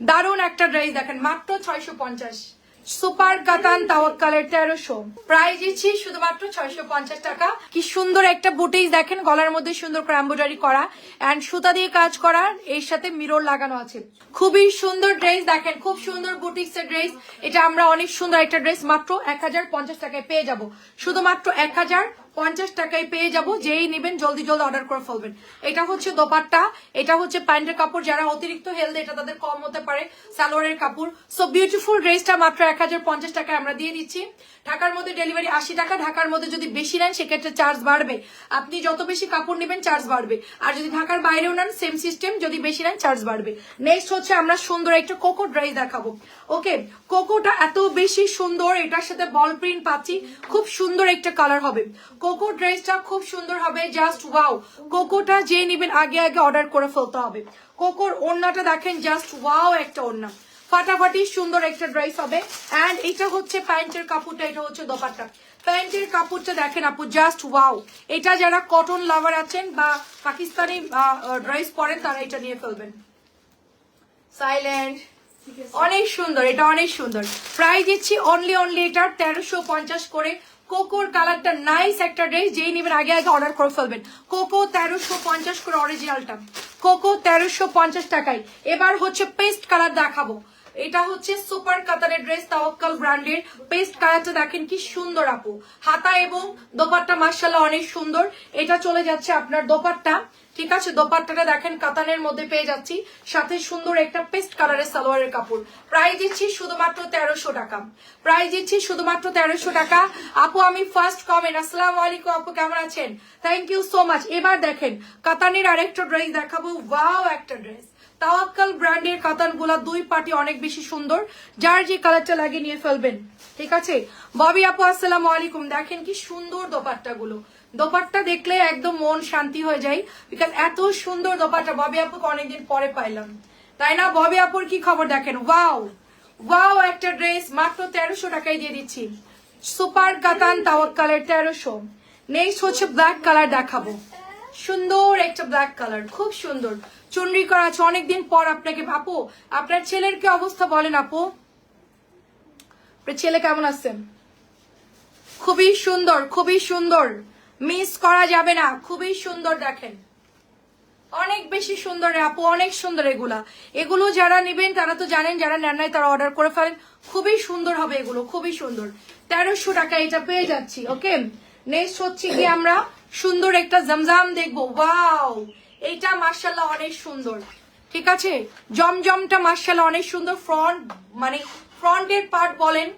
দারুণ একটা ড্রেস দেখেন, মাত্র ছয়শো পঞ্চাশ। সুপার কাতান তাওয়াক্কালের তেরোশো। প্রাইস দিচ্ছি শুধুমাত্র ছয়শো পঞ্চাশ টাকা। কি সুন্দর একটা বুটিস দেখেন, গলার মধ্যে সুন্দর করে করা। অ্যান্ড সুতা দিয়ে কাজ করা, এর সাথে মিরর লাগানো আছে। খুবই সুন্দর ড্রেস দেখেন, খুব সুন্দর বুটিক্স এর ড্রেস এটা আমরা অনেক সুন্দর একটা ড্রেস মাত্র এক হাজার পঞ্চাশ টাকায় পেয়ে যাব। শুধুমাত্র এক হাজার পঞ্চাশ টাকায় পেয়ে যাব, যেই নেবেন জলদি জলদি অর্ডার করে ফেলবেন। এটা হচ্ছে দোপাট্টা, এটা হচ্ছে প্যান্টের কাপড়, যারা অতিরিক্ত হেলদি এটা তাদের কম হতে পারে, সালোয়ারের কাপড়। সো বিউটিফুল ড্রেসটা মাত্র এক হাজার পঞ্চাশ টাকায় আমরা দিয়ে দিচ্ছি। ঢাকার মধ্যে ডেলিভারি আশি টাকা, ঢাকার মধ্যে যদি বেশি নেন, সেক্ষেত্রে চার্জ বাড়বে। আপনি যত বেশি কাপড় নেবেন চার্জ বাড়বে। আর যদি ঢাকার বাইরেও নেন সেম সিস্টেম যদি বেশি নেন চার্জ বাড়বে। নেক্সট হচ্ছে আমরা সুন্দর একটা কোকো ড্রেস দেখাবো। ওকে কোকোটা এত বেশি সুন্দর, এটার সাথে বল প্রিন্ট পাচ্ছি। খুব সুন্দর একটা কালার হবে। কোকো ড্রেসটা খুব সুন্দর হবে জাস্ট ওয়াও কোকোটা যে নেবেন আগে আগে অর্ডার করে ফেলতে হবে। কোকোর ওড়নাটা দেখেন জাস্ট ওয়াও একটা ওড়না। ফাটাফাটি সুন্দর একটা ড্রেস হবে। অ্যান্ড এটা হচ্ছে প্যান্টের কাপড়টা এটা হচ্ছে দোপাট্টা। প্যান্টের কাপড়টা দেখেন আপু জাস্ট ওয়াও এটা যারা কটন লাভার আছেন বা পাকিস্তানি ড্রেস পরেন তারা এটা নিয়ে ফেলবেন। সাইলেন্ট অনেক সুন্দর এটা অনেক সুন্দর। প্রাইস দিচ্ছি অনলি অনলি এটা তেরোশো পঞ্চাশ করে। কোকোর কালারটা নাইস একটা ড্রেস যেই নেবেন আগে আগে অর্ডার করে ফেলবেন। কোকো তেরোশো পঞ্চাশ করে অরিজিনালটা কোকো তেরোশো পঞ্চাশ টাকায়। এবার হচ্ছে পেস্ট কালার দেখাবো। এটা হচ্ছে সুপার কাতারের ড্রেস তাওয়াক্কাল ব্র্যান্ডের পেস্ট কালারটা দেখেন কি সুন্দর আপু। হাতা এবং দোপাট্টা মার্শাল্লাহ অনেক সুন্দর। এটা চলে যাচ্ছে আপনার দোপাট্টা। ঠিক আছে, দোপাট্টাটা দেখেন কাতানের মধ্যে পেয়ে যাচ্ছি। সাথে সুন্দর একটা পেস্ট কালারের সালোয়ারের কাপড়। প্রাইস দিচ্ছি শুধুমাত্র তেরোশো টাকা। প্রাইস দিচ্ছি শুধুমাত্র তেরোশো টাকা। আপু, আমি ফার্স্ট কমেন্ট আসসালামু আলাইকুম আপু, কেমন আছেন? থ্যাংক ইউ সো মাচ এবার দেখেন, কাতানের আরেকটা ড্রেস দেখাবো। ওয়াও একটা ড্রেস তাওয়াক্কাল ব্র্যান্ডের কাতানগুলা দুই পার্টি অনেক বেশি সুন্দর। যার যে কালারটা লাগে নিয়ে ফেলবেন। ঠিক আছে? ববি আপু, আসসালামু আলাইকুম। দেখেন কি সুন্দর দোপাট্টা গুলো দোপাট্টা দেখলে একদম মন শান্তি হয়ে যায়। বিকজ এত সুন্দর দোপাট্টা, ববি আপুকে অনেকদিন পরে পাইলাম। তাই না? ববি আপুর কি খবর দেখেন? ওয়াও ওয়াও একটা ড্রেস মাত্র তেরোশো টাকায় দিয়ে দিচ্ছি। সুপার কাতান তাওয়াক্কালের তেরোশো। নেক্সট হচ্ছে ব্ল্যাক কালার দেখাবো। সুন্দর একটা ব্ল্যাক কালার খুব সুন্দর। চুনরি করা আছে অনেকদিন পর আপনাকে। আপু, আপনার ছেলের কি অবস্থা বলেন আপু? ছেলে কেমন আছেন খুবই সুন্দর খুবই সুন্দর। মিস করা যাবে না। খুবই সুন্দর দেখেন। অনেক বেশি সুন্দর আপু, অনেক সুন্দর এগুলা। এগুলো যারা নেবেন, তারা তো জানেন, যারা নেন নাই, তারা অর্ডার করে ফেলেন। খুবই সুন্দর হবে এগুলো, খুবই সুন্দর। তেরোশো টাকা এটা পেয়ে যাচ্ছি, ওকে? নেক্সট হচ্ছে কি আমরা সুন্দর একটা জমজাম দেখব। ওয়াও এইটা মার্শাল্লাহ অনেক সুন্দর। ঠিক আছে? জমজমটা মার্শাল্লাহ অনেক সুন্দর। ফ্রন্ট মানে ফ্রন্টের পার্ট বলেন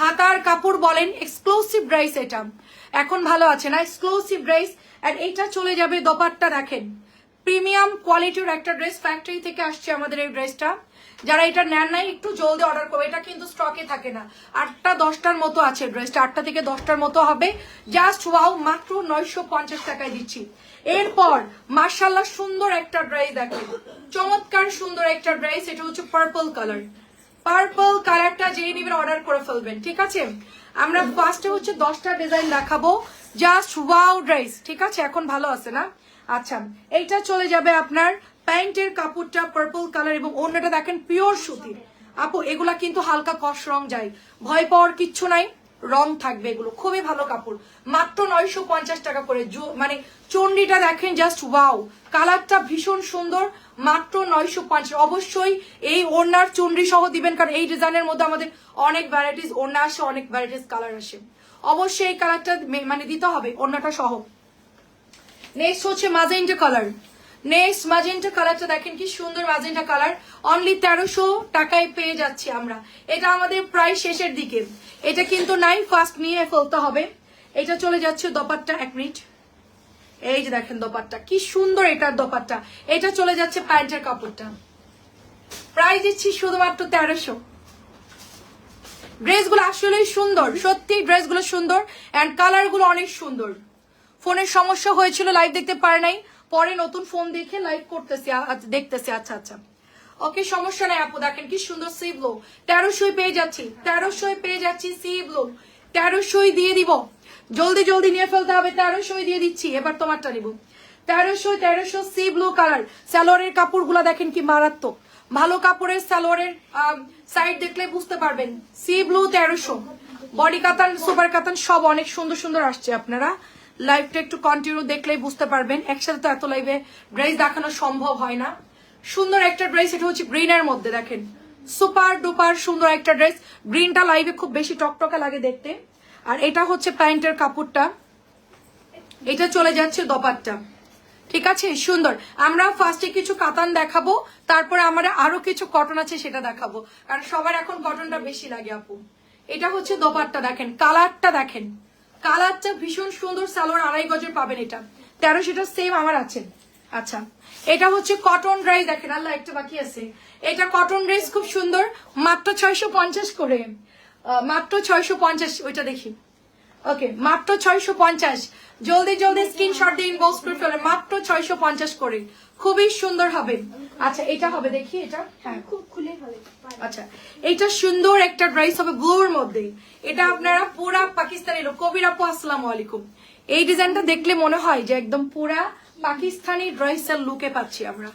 হাতার কাপড় বলেন এক্সক্লুসিভ ড্রেস এটা। এখন ভালো আছে না? এক্সক্লুসিভ ড্রেস আর এইটা চলে যাবে দোপাট্টা দেখেন। প্রিমিয়াম কোয়ালিটির একটা ড্রেস ফ্যাক্টরি থেকে আসছে আমাদের এই ড্রেসটা যারা এটা নেন নাই, একটু জলদি অর্ডার করবে। এটা কিন্তু স্টকে থাকে না। আটটা, দশটার মতো আছে ড্রেসটা আটটা থেকে দশটার মতো হবে। জাস্ট ওয়াও মাত্র নয়শো পঞ্চাশ টাকায় দিচ্ছি। এরপর মার্শাল্লাহ সুন্দর একটা ড্রেস দেখেন। চমৎকার সুন্দর একটা ড্রেস এটা হচ্ছে পার্পল কালার পার্পল কালারটা যেই নেবেন অর্ডার করে ফেলবেন, ঠিক আছে? আমরা ফার্স্টে হচ্ছে দশটা ডিজাইন দেখাবো। জাস্ট ওয়াও ড্রেস ঠিক আছে? এখন ভালো আছে না? আচ্ছা এইটা চলে যাবে আপনার প্যান্টের কাপড়টা পার্পল কালার এবং অন্যটা দেখেন পিওর সুতির। আপু, এগুলা কিন্তু হালকা কষ রং যায়। ভয় পাওয়ার কিচ্ছু নাই। রং থাকবে এগুলো, খুবই ভালো কাপড়। মাত্র নয়শো পঞ্চাশ টাকা করে মানে চন্ডিটা দেখেন জাস্ট ওয়াও কালারটা ভীষণ সুন্দর, মাত্র নয়শো পঞ্চাশ। অবশ্যই এই ওড়নার চুনরি সহ দিবেন, কারণ এই ডিজাইনের মধ্যে আমাদের অনেক ভ্যারাইটিস ওড়না আসে, অনেক ভ্যারাইটিস কালার আসে। অবশ্যই এই কালারটা মানে দিতে হবে, ওড়নাটা সহ। নেক্সট হচ্ছে মাজেন্টা কালার নেক্সট মাজেন্টা কালারটা দেখেন কি সুন্দর মাজেন্টা কালার অনলি তেরোশো টাকায় পেয়ে যাচ্ছি আমরা। এটা আমাদের প্রায় শেষের দিকে। এটা কিন্তু নাই ফার্স্ট নিয়ে ফেলতে হবে। এটা চলে যাচ্ছে দোপাট্টা, এক মিনিট। এই যে দেখেন দোপাট্টা, কি সুন্দর এটার দোপাট্টা। এটা চলে যাচ্ছে প্যান্টের কাপড়টা। প্রাইস দিচ্ছি শুধুমাত্র তেরোশো। ড্রেসগুলো আসলেই সুন্দর, সত্যি ড্রেসগুলো সুন্দর। অ্যান্ড কালারগুলো অনেক সুন্দর। ফোনের সমস্যা হয়েছিল লাইভ দেখতে পারে নাই। পরে নতুন ফোন দেখে লাইভ করতেছি দেখতেছি আচ্ছা আচ্ছা। ওকে সমস্যা নাই আপু, দেখেন কি সুন্দর সি ব্লু তেরোশোই পেয়ে যাচ্ছি, তেরোশোই পেয়ে যাচ্ছি সি ব্লু তেরোশোই দিয়ে দিব। জলদি জলদি নিয়ে ফেলতে হবে, তেরোশোই দিয়ে দিচ্ছি, এবার তোমারটা নিব। তেরোশো তেরোশো সি ব্লু কালার স্যালোয়ারের কাপড়গুলো দেখেন কি মারাত্মক। ভালো কাপড়ের সালোয়ারের সাইড দেখলে বুঝতে পারবেন। সি ব্লু তেরোশো। বডি কাতান সুপার কাতান সব অনেক সুন্দর সুন্দর আসছে আপনারা। লাইভটা একটু কন্টিনিউ দেখলেই বুঝতে পারবেন। একসাথে তো এত লাইভে ড্রেস দেখানো সম্ভব হয় না। সুন্দর একটা ড্রেস এটা হচ্ছে গ্রিনের মধ্যে দেখেন। সুপার ডুপার সুন্দর একটা ড্রেস গ্রিনটা লাইভে খুব বেশি টকটকা লাগে দেখতে। আর এটা হচ্ছে প্যান্টের কাপড়টা। এটা চলে যাচ্ছে দপারটা ঠিক আছে? সুন্দর। আমরা ফার্স্টে কিছু কাতান দেখাবো, তারপরে আমরা আরও কিছু কটন আছে সেটা দেখাবো। কারণ সবার এখন কটনটা বেশি লাগে আপু। এটা হচ্ছে দোপারটা দেখেন। কালারটা দেখেন। কালারটা ভীষণ সুন্দর সালোয়ার আড়াই গজের পাবেন এটা। তেরো সেটা সেম আমার আছে। আচ্ছা এটা হচ্ছে কটন ড্রাইস দেখেন, আল্লাহ, একটা বাকি আছে। এটা কটন ড্রেস খুব সুন্দর, মাত্র ছয়শো পঞ্চাশ করে। মাত্র ছয়শো পঞ্চাশ, ওইটা দেখি। ওকে মাত্র ছয়শো পঞ্চাশ। জলদি জলদি স্ক্রিনশট দিয়ে ইনবক্স করে ফেলে মাত্র ছয়শো পঞ্চাশ করে। খুবই সুন্দর হবে। আচ্ছা এটা হবে দেখি এটা। হ্যাঁ খুব খুলে হবে আচ্ছা এইটা সুন্দর একটা ড্রেস হবে ব্লুর মধ্যে। এটা আপনারা পুরা পাকিস্তানি লোক। কবির আপু আসসালামু আলাইকুম। এই ডিজাইনটা দেখলে মনে হয় যে একদম পুরা পাকিস্তানি ড্রেসের লুকে পাচ্ছি আমরা।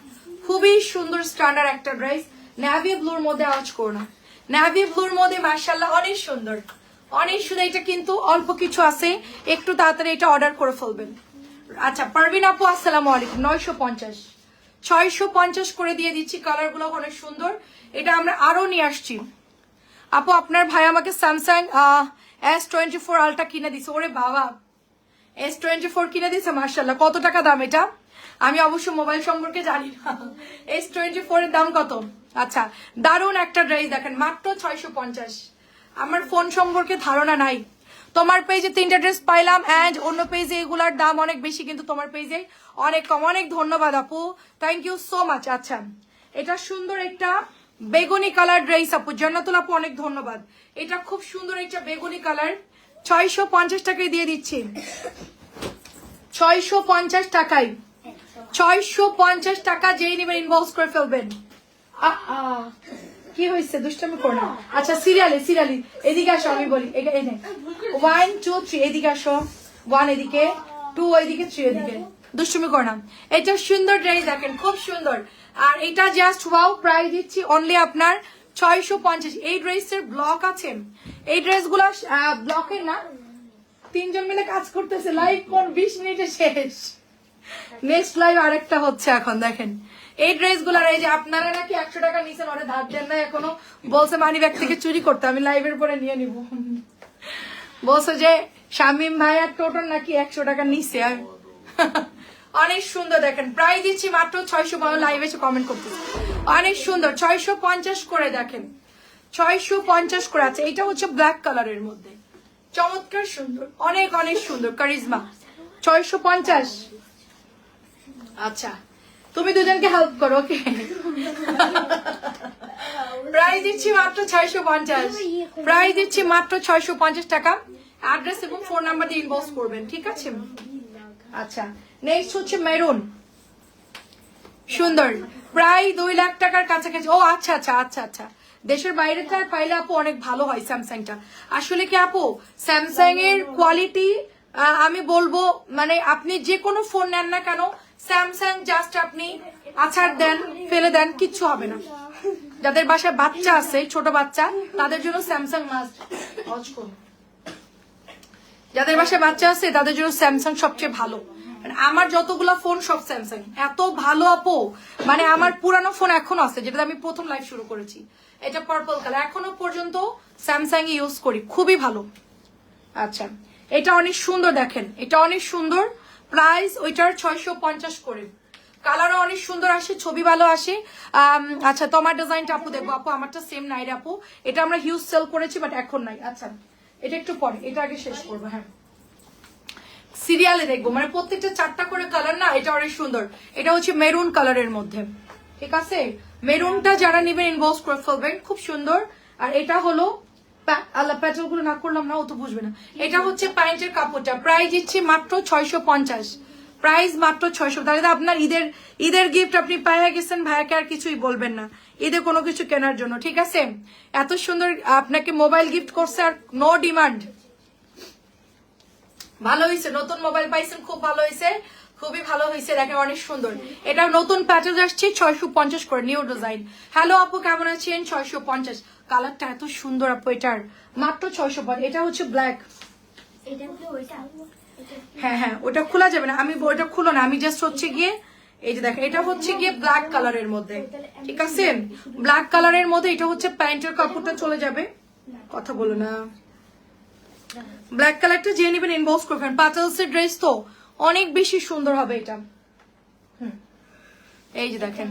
খুবই সুন্দর স্ট্যান্ডার্ড একটা ড্রেস ন্যাভি ব্লুর মধ্যে আওয়াজ করো না। ন্যাভি ব্লুর মধ্যে মার্শাল্লাহ অনেক সুন্দর। অনেক সুন্দর এটা কিন্তু অল্প কিছু আছে। একটু তাড়াতাড়ি এটা অর্ডার করে ফেলবেন। আচ্ছা পারবিন আপু আসসালামু আলাইকুম। নয়শো পঞ্চাশ। ছয়শো পঞ্চাশ করে দিয়ে দিচ্ছি কালারগুলো, অনেক সুন্দর। এটা আমরা আরও নিয়ে আসছি। আপু, আপনার ভাই আমাকে Samsung S twenty four ultra কিনে দিছে। ওরে বাবা। এস টোয়েন্টি ফোর কিনে দিছে মার্শাল্লাহ কত টাকা দাম এটা? আমি অবশ্য মোবাইল সম্পর্কে জানি না। এস টোয়েন্টি ফোর এর দাম কত? আচ্ছা দারুণ একটা ড্রেস দেখেন, মাত্র ছয়শো পঞ্চাশ। আমার ফোন সম্পর্কে ধারণা নাই। তোমার পেজে তিনটা ড্রেস পাইলাম অ্যান্ড অন্য পেজে এগুলার দাম অনেক বেশি কিন্তু তোমার পেজে অনেক কম। অনেক ধন্যবাদ আপু। থ্যাংক ইউ সো মাচ আচ্ছা এটা সুন্দর একটা বেগুনি কালার ড্রেস আপু। জন্নাতুল আপু অনেক ধন্যবাদ। এটা খুব সুন্দর একটা বেগুনি কালার ছয়শো পঞ্চাশ টাকায় দিয়ে দিচ্ছি। ছয়শো পঞ্চাশ টাকায়। ছয়শো পঞ্চাশ টাকা যেই নেবেন ইনবক্স করে ফেলবেন। আ, আ, কি হয়েছে? দুষ্টামি করো আচ্ছা সিরিয়ালি সিরিয়ালি। এদিকে আসো, আমি বলি ওয়ান টু থ্রি এদিকে আসো। ওয়ান এদিকে টু এদিকে থ্রি এদিকে। দুষ্টুমি করো এটা সুন্দর ড্রেস দেখেন, খুব সুন্দর। আর এটা জাস্ট ওয়াও প্রাইস দিচ্ছি অনলি আপনার ছয়শো পঞ্চাশ। এই ড্রেসের ব্লক আছে। এই ড্রেসগুলো ব্লকের না, তিনজন মিলে কাজ করতেছে। লাইভ কোন বিশ মিনিটে শেষ। নেক্সট লাইভ আরেকটা হচ্ছে এখন, দেখেন। এই ড্রেসগুলার এই যে আপনারা নাকি একশো টাকা নিছেন, ওরে ধার দেন না, এখনও বলছে মানি ব্যাগ থেকে চুরি করতে, আমি লাইভের পরে নিয়ে নিব। বলছে যে, শামিম ভাই আর টোটন নাকি একশো টাকা নিছে। আমি অনেক সুন্দর, দেখেন প্রায় দিচ্ছি মাত্র ছয়শো লাইভ এসে কমেন্ট করতে অনেক সুন্দর, ছয়শো পঞ্চাশ করে, দেখেন। ছয়শো পঞ্চাশ করে আছে এটা হচ্ছে ব্ল্যাক কালারের মধ্যে। চমৎকার সুন্দর, অনেক অনেক সুন্দর কারিজমা ছয়শো পঞ্চাশ। আচ্ছা তুমি দুজনকে হেল্প করো ওকে প্রাইস দিচ্ছি মাত্র ছয়শো পঞ্চাশ। প্রাইস দিচ্ছি মাত্র ছয়শো পঞ্চাশ টাকা। অ্যাড্রেস এবং ফোন নাম্বার দিয়ে ইনবক্স করবেন, ঠিক আছে? আচ্ছা নেক্সট হচ্ছে মেরুন সুন্দর। প্রায় দুই লাখ টাকার কাছাকাছি। ও আচ্ছা আচ্ছা আচ্ছা আচ্ছা। দেশের বাইরে তার পাইলে আপু অনেক ভালো হয় স্যামসাংটা। আসলে কি আপু স্যামসাং এর কোয়ালিটি আমি বলব মানে আপনি যে কোনো ফোন নেন না কেন স্যামসাং, জাস্ট আপনি আছাড় দেন, ফেলে দেন, কিচ্ছু হবে না। যাদের বাসায় বাচ্চা আছে, ছোট বাচ্চা, তাদের জন্য স্যামসাং যাদের বাসায় বাচ্চা আছে, তাদের জন্য স্যামসাং সবচেয়ে ভালো। মানে আমার যতগুলো ফোন সব স্যামসাং। এত ভালো আপো। মানে আমার পুরানো ফোন এখনও আছে যেটা আমি প্রথম লাইভ শুরু করেছি। এটা পার্পল কালার এখনও পর্যন্ত স্যামসাং ইউজ করি। খুবই ভালো। আচ্ছা। এটা অনেক সুন্দর দেখেন। এটা অনেক সুন্দর। প্রাইস ওইটার ছয়শো পঞ্চাশ করে। কালারও অনেক সুন্দর আসে, ছবি ভালো আসে। আচ্ছা তোমার ডিজাইনটা আপু, দেখব আপু, আমারটা সেম নাই আপু। এটা আমরা হিউজ সেল করেছি বাট এখন নাই। আচ্ছা এটা একটু পরে, এটা আগে শেষ করব হ্যাঁ। সিরিয়ালে দেখব মানে প্রত্যেকটা চারটা করে কালার না, এটা অনেক সুন্দর। এটা হচ্ছে মেরুন কালারের মধ্যে। ঠিক আছে? মেরুনটা যারা নেবেন ইনবক্স করে ফেলবেন, খুব সুন্দর। আর এটা হলো প্যাটেল না করলাম না ও তো বুঝবে না। এটা হচ্ছে প্যান্টের কাপড়টা। প্রাইস মাত্র ছয়শো পঞ্চাশ। প্রাইস মাত্র ছয়শো। তাহলে আপনার ঈদের ঈদের গিফট আপনি পাইয়া গেছেন, ভাইয়াকে আর কিছুই বলবেন না। ঈদে কোনো কিছু কেনার জন্য, ঠিক আছে? এত সুন্দর আপনাকে মোবাইল গিফট করছে আর নো ডিমান্ড ভালো হয়েছে নতুন মোবাইল পাইছেন, খুব ভালো হয়েছে খুবই ভালো হয়েছে দেখেন অনেক সুন্দর। এটা নতুন প্যাটার্ন আসছে ছয়শো পঞ্চাশ করে নিউ ডিজাইন হ্যালো আপু, কেমন আছেন? ছয়শো পঞ্চাশ। কালারটা এত সুন্দর আপু এটার। মাত্র ছয়শো পঞ্চাশ এটা হচ্ছে ব্ল্যাক হ্যাঁ হ্যাঁ ওটা খোলা যাবে না। আমি ওটা খুলো না। আমি জাস্ট হচ্ছে গিয়ে এই যে দেখেন এটা হচ্ছে গিয়ে ব্ল্যাক কালারের মধ্যে। ঠিক আছে? ব্ল্যাক কালারের মধ্যে এটা হচ্ছে প্যান্টের কাপড়টা চলে যাবে। কথা বলো না। ব্ল্যাক কালারটা যে নেবেন ইনবক্স করবেন পাতালসের ড্রেস তো অনেক বেশি সুন্দর হবে এটা। এই যে দেখেন।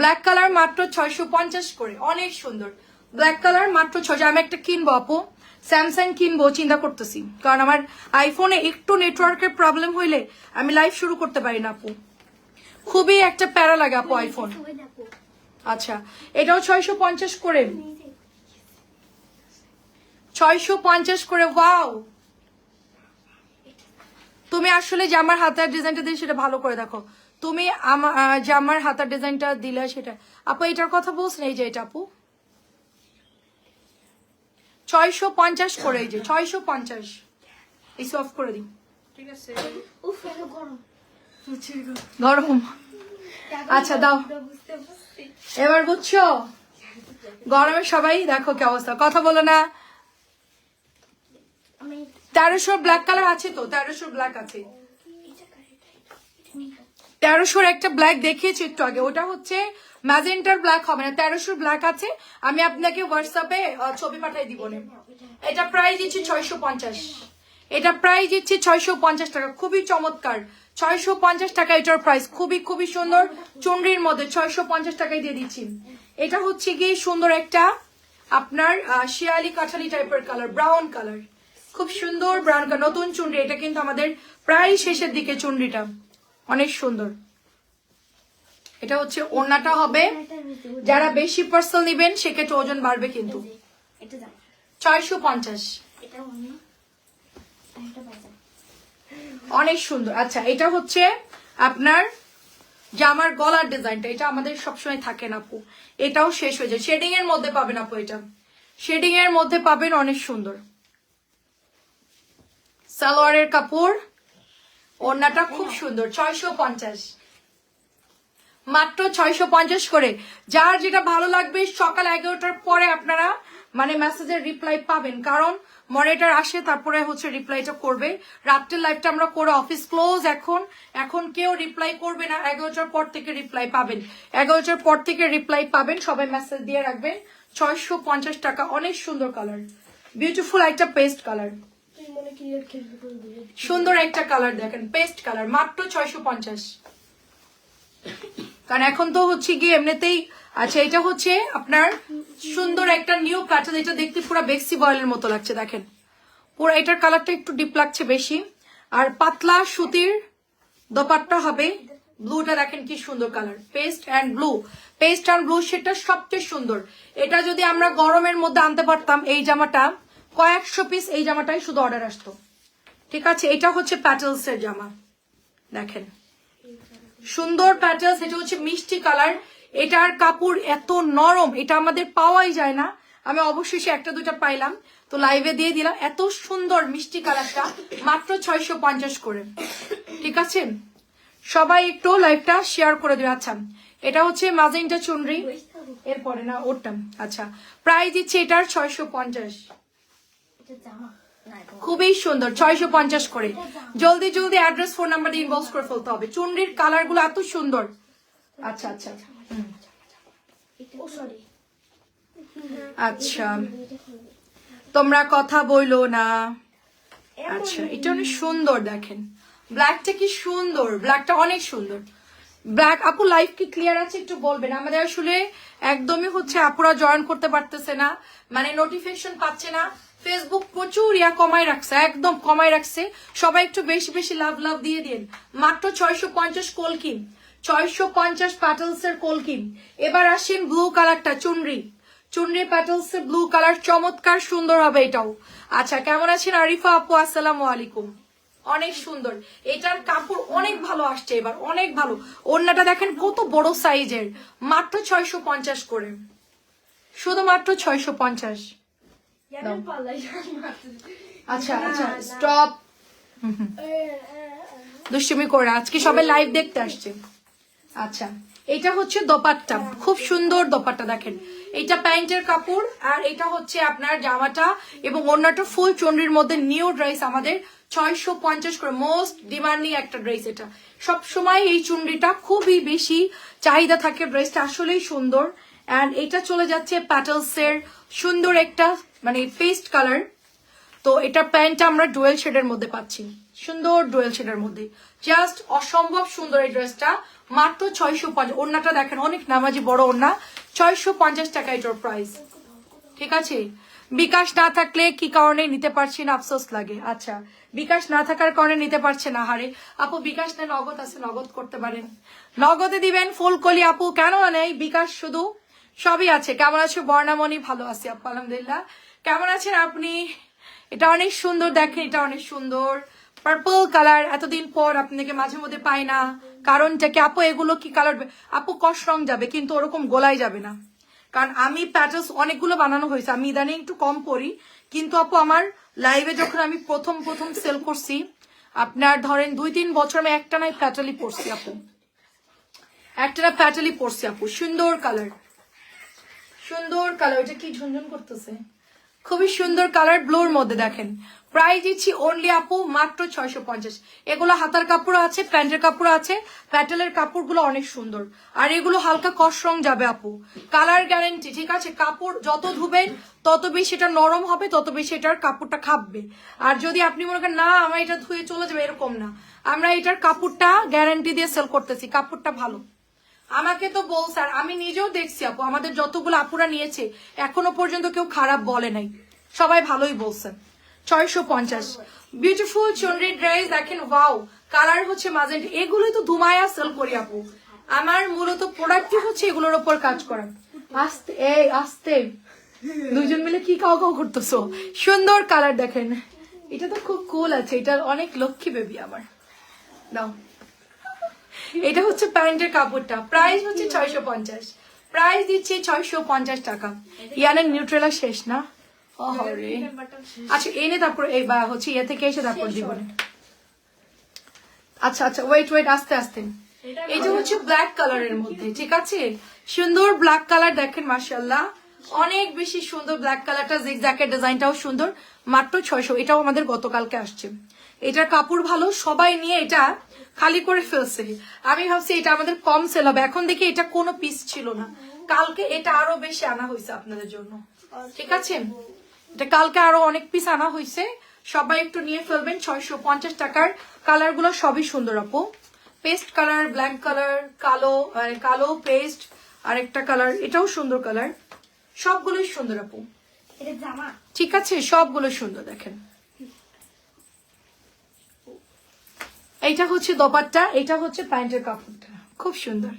ব্ল্যাক কালার মাত্র ছয়শো পঞ্চাশ করে। অনেক সুন্দর। ব্ল্যাক কালার মাত্র ছয়শো আমি একটা কিনবো আপু। স্যামসাং কিনবো চিন্তা করতেছি। কারণ আমার আইফোনে একটু নেটওয়ার্কের প্রবলেম হইলে আমি লাইভ শুরু করতে পারি না আপু। খুবই একটা প্যারা লাগে আপু আইফোন আচ্ছা এটাও ছয়শো পঞ্চাশ করে। ছয়শো পঞ্চাশ করে ওয়াও তুমি আসলে জামার হাতার ডিজাইনটা দিলে সেটা ভালো করে দেখো। তুমি আমা- আহ, জামার হাতার ডিজাইনটা দিলে সেটা আপু এটার কথা বলছেন এই যে এটা আপু? ছয়শো পঞ্চাশ করে এই যে ছয়শো পঞ্চাশ। এই করে দিই। ঠিক আছে। গরম। গরম। আচ্ছা, দাও। বুঝতে বুঝতে এবার বুঝছ? গরমে সবাই দেখো কি অবস্থা। কথা বলো না। তেরোশো ব্ল্যাক কালার আছে তো তেরোশো ব্ল্যাক আছে এটা কার এটা এটা নিয়ে তেরোশোর একটা ব্ল্যাক দেখিয়েছি একটু আগে। ওটা হচ্ছে ম্যাজেন্টার ব্ল্যাক হবে না, তেরোশোর ব্ল্যাক আছে। আমি আপনাকে হোয়াটসঅ্যাপে ছবি পাঠিয়ে দিব এটা প্রাইস দিচ্ছি ছয়শো পঞ্চাশ। এটা প্রাইস দিচ্ছি ছয়শো পঞ্চাশ টাকা। খুবই চমৎকার। ছয়শো পঞ্চাশ টাকা এটার প্রাইস খুবই খুবই সুন্দর। চুনরির মধ্যে ছয়শো পঞ্চাশ টাকায় দিয়ে দিচ্ছি। এটা হচ্ছে গিয়ে সুন্দর একটা আপনার শিয়ালি কাঠালি টাইপের কালার ব্রাউন কালার খুব সুন্দর ব্রাউন কালার নতুন চুনরি। এটা কিন্তু আমাদের প্রায় শেষের দিকে চুনরিটা। অনেক সুন্দর। এটা হচ্ছে ওড়নাটা হবে। যারা বেশি পার্সেল নিবেন, সেক্ষেত্রে ওজন বাড়বে কিন্তু। ছয়শো পঞ্চাশ। অনেক সুন্দর। আচ্ছা এটা হচ্ছে আপনার জামার গলার ডিজাইনটা। এটা আমাদের সবসময় থাকে না আপু। এটাও শেষ হয়ে যায়। শেডিং এর মধ্যে পাবেন আপু এটা। শেডিং এর মধ্যে পাবেন অনেক সুন্দর। সালোয়ারের কাপড়। ওড়নাটা খুব সুন্দর, ছয়শো পঞ্চাশ। মাত্র ছয়শো পঞ্চাশ করে। যার যেটা ভালো লাগবে, সকাল এগারোটার পরে আপনারা মানে মেসেজের রিপ্লাই পাবেন। কারণ মনিটর আসে, তারপরে হচ্ছে রিপ্লাইটা করবে। রাত্রের লাইভটা আমরা করে অফিস ক্লোজ এখন। এখন কেউ রিপ্লাই করবে না, এগারোটার পর থেকে রিপ্লাই পাবেন। এগারোটার পর থেকে রিপ্লাই পাবেন, সবাই মেসেজ দিয়ে রাখবেন। ছয়শো পঞ্চাশ টাকা, অনেক সুন্দর কালার বিউটিফুল একটা পেস্ট কালার সুন্দর একটা কালার দেখেন পেস্ট কালার মাত্র ছয়শো পঞ্চাশ। কারণ এখন তো হচ্ছে গিয়ে এমনিতেই আচ্ছা এটা হচ্ছে আপনার সুন্দর একটা নিউ প্যাটার্ন এটা দেখতে পুরো বেক্সি বয়েলের মতো লাগছে, দেখেন। পুরো এটার কালারটা একটু ডিপ লাগছে বেশি। আর পাতলা সুতির দোপাট্টা হবে ব্লুটা দেখেন কি সুন্দর colour paste and blue paste and blue সেটা সবচেয়ে সুন্দর। এটা যদি আমরা গরমের মধ্যে আনতে পারতাম, এই জামাটা কয়েকশো পিস এই জামাটাই শুধু অর্ডার আসতো। ঠিক আছে, এটা হচ্ছে প্যাটেলস এর জামা। দেখেন। সুন্দর প্যাটেলস এটা হচ্ছে মিষ্টি কালার এটার কাপড় এত নরম, এটা আমাদের পাওয়াই যায় না। আমি অবশেষে একটা দুটা পাইলাম, তো লাইভে দিয়ে দিলাম। এত সুন্দর মিষ্টি কালারটা মাত্র ছয়শো পঞ্চাশ করে। ঠিক আছে? সবাই একটু লাইভটা শেয়ার করে দেবে আচ্ছা এটা হচ্ছে মাজিনটা চুনরি। এরপরে না, ওরটা। আচ্ছা প্রাইস দিচ্ছে এটার ছয়শো পঞ্চাশ। খুবই সুন্দর ছয়শো পঞ্চাশ করে। জলদি জলদি অ্যাড্রেস ফোন নাম্বার দিয়ে ইনবক্স করে ফেলতে হবে। চুনরির কালারগুলো এত সুন্দর। আচ্ছা আচ্ছা। আচ্ছা। তোমরা কথা বইলো না। আচ্ছা এটা অনেক সুন্দর দেখেন। ব্ল্যাকটা কি সুন্দর। ব্ল্যাকটা অনেক সুন্দর। ব্ল্যাক আপু লাইফ কি ক্লিয়ার আছে? একটু বলবেন। আমাদের আসলে একদমই হচ্ছে আপুরা জয়েন করতে পারতেছে না। মানে নোটিফিকেশন পাচ্ছে না। ফেসবুক প্রচুর ইয়া কমায় রাখছে, একদম কমায় রাখছে। সবাই একটু বেশি বেশি লাভ লাভ দিয়ে দিন মাত্র ছয়শো পঞ্চাশ কলকিন ছয়শো পঞ্চাশ প্যাটেলস এর কলকিন এবার আসেন ব্লু কালারটা চুনরি। চুনরি প্যাটেলস এর ব্লু কালার চমৎকার, সুন্দর হবে এটাও। আচ্ছা কেমন আছেন আরিফা আপু? আসসালামু আলাইকুম। অনেক সুন্দর। এটার কাপড় অনেক ভালো আসছে এবার, অনেক ভালো। ওড়নাটা দেখেন কত বড় সাইজের মাত্র ছয়শো পঞ্চাশ করে। শুধুমাত্র ছয়শো পঞ্চাশ। আচ্ছা আচ্ছা স্টপ দুষ্টুমি করে আজকে সবাই লাইভ দেখতে আসছে। আচ্ছা এটা হচ্ছে দোপাট্টা। খুব সুন্দর দোপাট্টা দেখেন। এটা প্যান্টের কাপড় আর এটা হচ্ছে আপনার জামাটা এবং অন্যটা ফুল চন্ডির মধ্যে নিউ ড্রেস আমাদের ছয়শো পঞ্চাশ করে। মোস্ট ডিমান্ডিং একটা ড্রেস এটা। সব সময় এই চুন্ডিটা খুবই বেশি চাহিদা থাকে ড্রেসটা। আসলেই সুন্দর। অ্যান্ড এটা চলে যাচ্ছে প্যাটেলস এর সুন্দর একটা মানে পেস্ট কালার তো এটা প্যান্টটা আমরা ডুয়েল শেডের মধ্যে পাচ্ছি। সুন্দর ডুয়েল শেডের মধ্যে। জাস্ট অসম্ভব সুন্দর এই ড্রেসটা। মাত্র ছয়শো পঞ্চাশ, ওড়নাটা দেখেন, অনেক নামাজি বড় ওড়না। ছয়শো পঞ্চাশ টাকা এটার প্রাইস ঠিক আছে? বিকাশ না থাকলে কি কারণে নিতে পারছি না? আফসোস লাগে। আচ্ছা বিকাশ না থাকার কারণে নিতে পারছে না। হারে আপু বিকাশ না নগদ আছে, নগদ করতে পারেন। নগদে দিবেন ফুলকলি আপু। কেন নেই বিকাশ শুধু সবই আছে। কেমন আছো? বর্ণামণি ভালো আছি আপু, আলহামদুলিল্লাহ। কেমন আছেন আপনি? এটা অনেক সুন্দর দেখেন, এটা অনেক সুন্দর। পার্পল কালার এতদিন পর আপনাকে মাঝে মধ্যে পাই না। কারণটা কি আপু, এগুলো কি কালার আপু কষ রং যাবে, কিন্তু ওরকম গোলাই যাবে না। কারণ আমি প্যাটার্স অনেকগুলো বানানো হয়েছে, আমি ইদানিং একটু কম পরি কিন্তু আপু, আমার লাইভে যখন আমি প্রথম প্রথম সেল করছি, আপনার ধরেন দুই, তিন বছর আমি একটা নাই প্যাটালি পরছি আপু। একটা না প্যাটালি পরছি আপু, সুন্দর কালার সুন্দর কালার এটা কি ঝুনঝুন করতেছে? খুবই সুন্দর কালার ব্লুর মধ্যে দেখেন। প্রাইস দিচ্ছি অনলি আপু মাত্র ছয়শো পঞ্চাশ। এগুলো হাতার কাপড় আছে, প্যান্টের কাপড় আছে, প্যাটেলের কাপড়গুলো অনেক সুন্দর। আর এগুলো হালকা কষ রং যাবে আপু। কালার গ্যারেন্টি ঠিক আছে? কাপড় যত ধুবেন, তত বেশি এটা নরম হবে, তত বেশি এটার কাপড়টা খাপবে। আর যদি আপনি মনে করেন, না, আমরা এটা ধুয়ে চলে যাবে, এরকম না। আমরা এটার কাপড়টা গ্যারেন্টি দিয়ে সেল করতেছি। কাপড়টা ভালো। আমাকে তো বল স্যার, আমি নিজেও দেখছি আপু, আমাদের যতগুলো আপুরা নিয়েছে, এখনও পর্যন্ত কেউ খারাপ বলে নাই। সবাই ভালোই বলছেন ছয়শো পঞ্চাশ। বিউটিফুল চন্ডি ড্রেস দেখেন ওয়াও কালার হচ্ছে মাজেন্ট এগুলোই তো ধুমায়া সেল করি আপু। আমার মূলত প্রোডাক্টই হচ্ছে এগুলোর ওপর কাজ করা। আস্তে, এই, আস্তে। দুজন মিলে কি কাউ কাউ করতেছো? সুন্দর কালার দেখেন। এটা তো খুব কুল আছে, এটা অনেক লক্ষ্মী বেবি আমার। নাও এটা হচ্ছে প্যান্টের কাপড়টা। প্রাইস হচ্ছে ছয়শো পঞ্চাশ। প্রাইস দিচ্ছে ছয়শো পঞ্চাশ টাকা। ইয়ানের নিউট্রেলা শেষ না? আচ্ছা এনে তারপর এই বা হচ্ছে ইয়ে থেকে এসে তারপর দিব। আচ্ছা আচ্ছা ওয়েট ওয়েট আস্তে আস্তে। এটা হচ্ছে ব্ল্যাক কালারের মধ্যে ঠিক আছে? সুন্দর ব্ল্যাক কালার দেখেন মার্শাল্লাহ অনেক বেশি সুন্দর ব্ল্যাক কালারটা জিগজ্যাকের ডিজাইনটাও সুন্দর। মাত্র ছয়শো এটাও আমাদের গতকালকে আসছে। এটার কাপড় ভালো সবাই নিয়ে এটা খালি করে ফেলছে। আমি ভাবছি এটা আমাদের কম সেল হবে। এখন দেখি এটা কোনো পিস ছিল না। কালকে এটা আরও বেশি আনা হয়েছে আপনাদের জন্য। ঠিক আছে? এটা কালকে আরও অনেক পিস আনা হয়েছে। সবাই একটু নিয়ে ফেলবেন। ছয়শো পঞ্চাশ টাকার কালারগুলো সবই সুন্দর আপু। পেস্ট কালার ব্ল্যাক কালার কালো কালো পেস্ট আরেকটা কালার এটাও সুন্দর কালার সবগুলোই সুন্দর আপু। ঠিক আছে? সবগুলো সুন্দর দেখেন। এইটা হচ্ছে দোপাট্টা এটা হচ্ছে প্যান্টের কাপড়টা। খুব সুন্দর।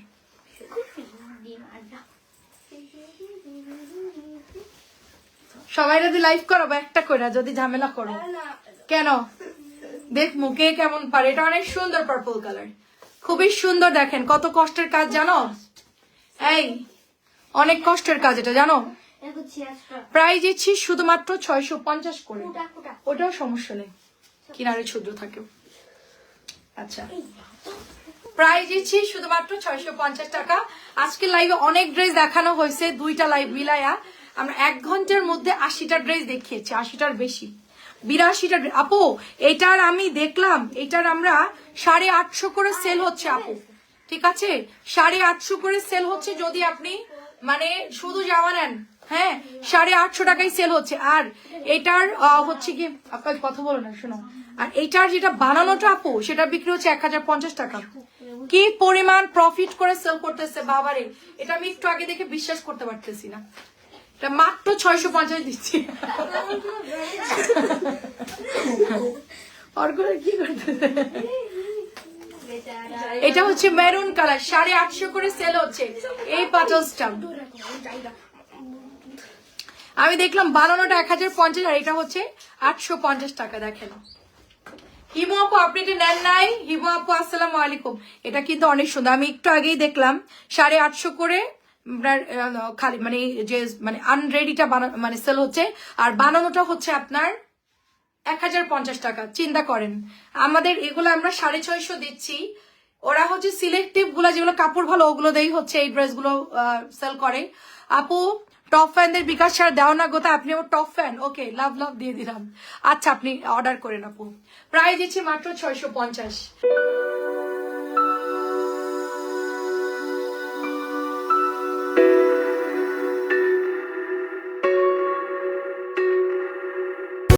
সবাই যদি লাইভ করাবো একটা করে যদি ঝামেলা করো। কেন? দেখ মুখে কেমন পারে। এটা অনেক সুন্দর পার্পল কালার খুবই সুন্দর দেখেন কত কষ্টের কাজ জানো? এই অনেক কষ্টের কাজ এটা জানো? ছিয়াশটা দিচ্ছি শুধুমাত্র ছয়শো পঞ্চাশ করে। ওটাও সমস্যা নেই। কিনারে ছুদ্র থাকে। আচ্ছা। প্রাইস দিচ্ছি, শুধুমাত্র ছয়শো পঞ্চাশ টাকা। আজকে লাইভে অনেক ড্রেস দেখানো হয়েছে, দুইটা লাইভ মিলায়া। আমরা এক ঘণ্টার মধ্যে আশিটা ড্রেস দেখিয়েছি, আশিটার বেশি। বিরাশিটা আপু, এটার আমি দেখলাম, এটার আমরা সাড়ে আটশো করে সেল হচ্ছে, আপু। ঠিক আছে? সাড়ে আটশো করে সেল হচ্ছে যদি আপনি মানে শুধু জামা নেন। হ্যাঁ সাড়ে আটশো টাকায় সেল হচ্ছে। আর এটার হচ্ছে কি আপনার কথা বলো না, শোনো। আর এটার যেটা বানানোটা আপু, সেটা বিক্রি হচ্ছে এক হাজার পঞ্চাশ টাকা। কি পরিমাণ প্রফিট করে সেল করতেছে, বাবারে। এটা আমি একটু আগে দেখে বিশ্বাস করতে পারতেছি না। এটা মাত্র ছয়শো পঞ্চাশ দিচ্ছি। কি এটা হচ্ছে মেরুন কালার সাড়ে আটশো করে সেল হচ্ছে। এই পাটলসটা আমি দেখলাম বানানোটা এক হাজার পঞ্চাশ আর এটা হচ্ছে আটশো পঞ্চাশ টাকা, দেখেন। হিমু আপু, আপনি এটা নেন নাই? হিমু আপু, আসসালামু আলাইকুম। এটা কিন্তু অনেক সুন্দর। আমি একটু আগেই দেখলাম, সাড়ে আটশো করে আপনার খালি মানে যে মানে আনরেডিটা মানে সেল হচ্ছে। আর বানানোটা হচ্ছে আপনার এক হাজার পঞ্চাশ টাকা, চিন্তা করেন। আমাদের এগুলো আমরা সাড়ে ছয়শো দিচ্ছি। ওরা হচ্ছে সিলেক্টিভগুলো, যেগুলো কাপড় ভালো, ওগুলো দিয়েই হচ্ছে এই ড্রেসগুলো সেল করে। আপু টপ ফ্যানদের বিকাশ ছাড়া দেওয়া না গোতা আপনি আমার টপ ফ্যান ওকে লাভ লাভ দিয়ে দিলাম। আচ্ছা আপনি অর্ডার করেন আপু। প্রায় দিচ্ছি মাত্র ছয়শো পঞ্চাশ।